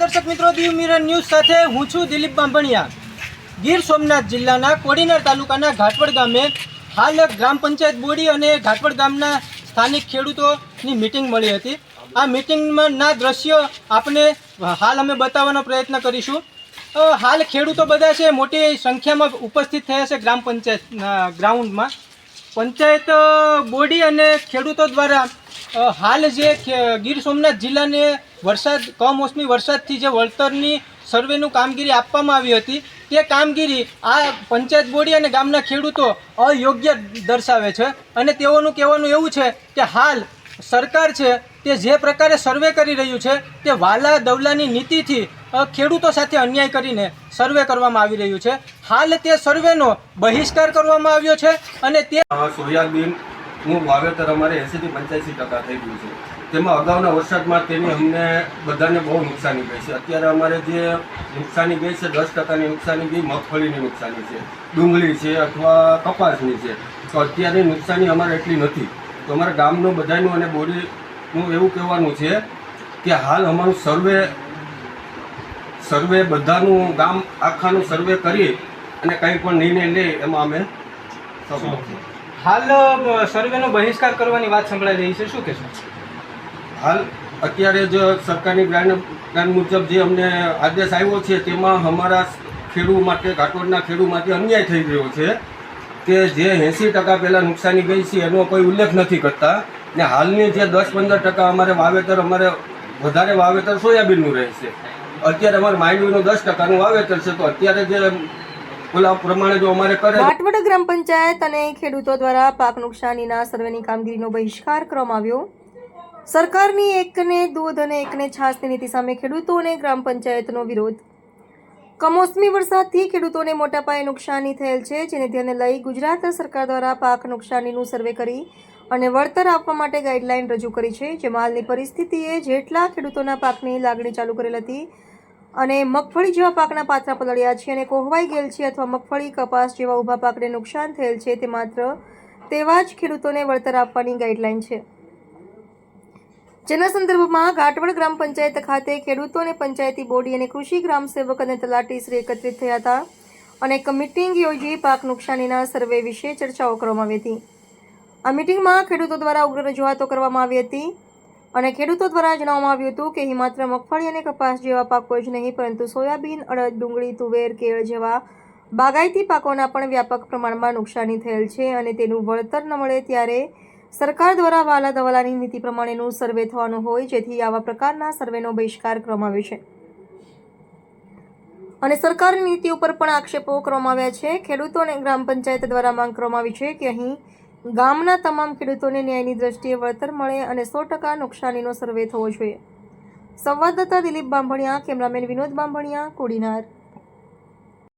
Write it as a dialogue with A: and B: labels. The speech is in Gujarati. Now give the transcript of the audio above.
A: દર્શક મિત્રો, દીવ મિરર ન્યૂઝ સાથે હું છું દિલીપ બાંભણિયા. ગીર સોમનાથ જિલ્લાના કોડીનાર તાલુકાના ઘાટવડ ગામે હાલ ગ્રામ પંચાયત બોડી અને ઘાટવડ ગામના સ્થાનિક ખેડૂતોની મિટિંગ મળી હતી. આ મિટિંગના દ્રશ્યો આપને હાલ અમે બતાવવાનો પ્રયત્ન કરીશું. હાલ ખેડૂતો બધા છે, મોટી સંખ્યામાં ઉપસ્થિત થયા છે ગ્રામ પંચાયત ગ્રાઉન્ડમાં. પંચાયત બોડી અને ખેડૂતો દ્વારા હાલ જે ગીર સોમનાથ જિલ્લાને વરસાદ, કમોસમી વરસાદથી જે વળતરની સર્વેનું કામગીરી આપવામાં આવી હતી, તે કામગીરી આ પંચાયત બોડી અને ગામના ખેડૂતો અયોગ્ય દર્શાવે છે. અને તેઓનું કહેવાનું એવું છે કે હાલ સરકાર છે તે જે પ્રકારે સર્વે કરી રહ્યું છે તે વાલા દવલાની નીતિથી ખેડૂતો સાથે અન્યાય કરીને સર્વે કરવામાં આવી રહ્યું છે. હાલ તે સર્વેનો બહિષ્કાર કરવામાં આવ્યો છે અને તે
B: આ સોયાબીનનું વાવેતર અમારે એંસીથી પંચ્યાસી ટકા થઈ ગયું છે. તેમાં અગાઉના વરસાદમાં તેની અમને બધાને બહુ નુકસાની ગઈ છે. અત્યારે અમારે જે નુકસાની ગઈ છે, દસ ટકાની નુકસાની ગઈ, મગફળીની નુકસાની છે, ડુંગળી છે અથવા કપાસની છે. તો અત્યારની નુકસાની અમારે એટલી નથી. તો અમારા ગામનું બધાનું અને બોડીનું એવું કહેવાનું છે કે હાલ અમારું સર્વે સર્વે બધાનું ગામ આખાનું સર્વે કરી અને કંઈ પણ નિર્ણય લે એમાં અમે સફળ છીએ.
A: હાલ સર્વેનો બહિષ્કાર કરવાની વાત સંભળાઈ રહી છે. શું કહેશો?
B: હાલ, અત્યારે જ સરકારની ગ્રાન્ટ ગ્રાન્ટ મુજબ જે અમને આદેશ આવ્યો છે, તેમાં અમારા ખેડૂત માટે, ઘાટોડના ખેડૂત માટે અન્યાય થઈ રહ્યો છે કે જે એંસી ટકા પહેલાં નુકસાની ગઈ છે, એનો કોઈ ઉલ્લેખ નથી કરતા. ને હાલની જે દસ પંદર ટકા અમારે વાવેતર, અમારે વધારે વાવેતર સોયાબીનનું રહેશે અત્યારે અમારે માંડવીનું દસ ટકાનું વાવેતર છે, તો અત્યારે જે ઓલા
C: ગ્રામ પંચાયત અને ખેડૂતો દ્વારા પાક નુકસાનીના સર્વેની કામગીરીનો બહિષ્કાર કરવામાં આવ્યો. સરકારની એકને દૂધ અને એકને છાસની નીતિ સામે ખેડૂતો અને ગ્રામ પંચાયતનો વિરોધ. કમોસમી વરસાદથી ખેડૂતોને મોટા પાયે નુકસાની થયેલ છે, જેને ધ્યાને લઈ ગુજરાત સરકાર દ્વારા પાક નુકસાનીનું સર્વે કરી અને વળતર આપવા માટે ગાઈડલાઈન રજૂ કરી છે, જેમાં હાલની પરિસ્થિતિએ જેટલા ખેડૂતોના પાકની લાગણી ચાલુ કરેલ હતી અને મગફળી જેવા પાકના પાત્રા પલળ્યા છે અને કોહવાઈ ગયેલ છે અથવા મગફળી કપાસ જેવા ઊભા પાકને નુકસાન થયેલ છે, તે માત્ર તેવા જ ખેડૂતોને વળતર આપવાની ગાઈડલાઈન છે. જેના સંદર્ભમાં ઘાટવડ ગ્રામ પંચાયત ખાતે ખેડૂતો અને પંચાયતી બોડી અને કૃષિ ગ્રામ સેવક અને તલાટી શ્રી એકત્રિત થયા હતા અને એક મિટિંગ યોજી પાક નુકસાનીના સર્વે વિશે ચર્ચાઓ કરવામાં આવી હતી. આ મિટિંગમાં ખેડૂતો દ્વારા ઉગ્ર રજૂઆતો કરવામાં આવી હતી. અને ખેડૂતો દ્વારા જણાવવામાં આવ્યું હતું કે માત્ર મગફળી અને કપાસ જેવા પાકો જ નહીં, પરંતુ સોયાબીન, અડદ, ડુંગળી, તુવેર, કેળ જેવા બાગાયતી પાકોના પણ વ્યાપક પ્રમાણમાં નુકસાની થયેલ છે અને તેનું વળતર ન મળે ત્યારે સરકાર દ્વારા વાલા દવાલાની નીતિ પ્રમાણેનું સર્વે થવાનું હોય, જેથી આવા પ્રકારના સર્વેનો બહિષ્કાર કરવામાં આવ્યો છે. અને સરકારની નીતિ ઉપર પણ આક્ષેપો કરવામાં આવ્યા છે. ખેડૂતો અને ગ્રામ પંચાયત દ્વારા માંગ કરવામાં આવી છે કે અહીં ગામના તમામ ખેડૂતોને ન્યાયની દ્રષ્ટિએ વળતર મળે અને સો ટકા નુકસાનીનો સર્વે થવો જોઈએ. સંવાદદાતા દિલીપ બાંભણિયા, કેમેરામેન વિનોદ બાંભણિયા, કોડીનાર.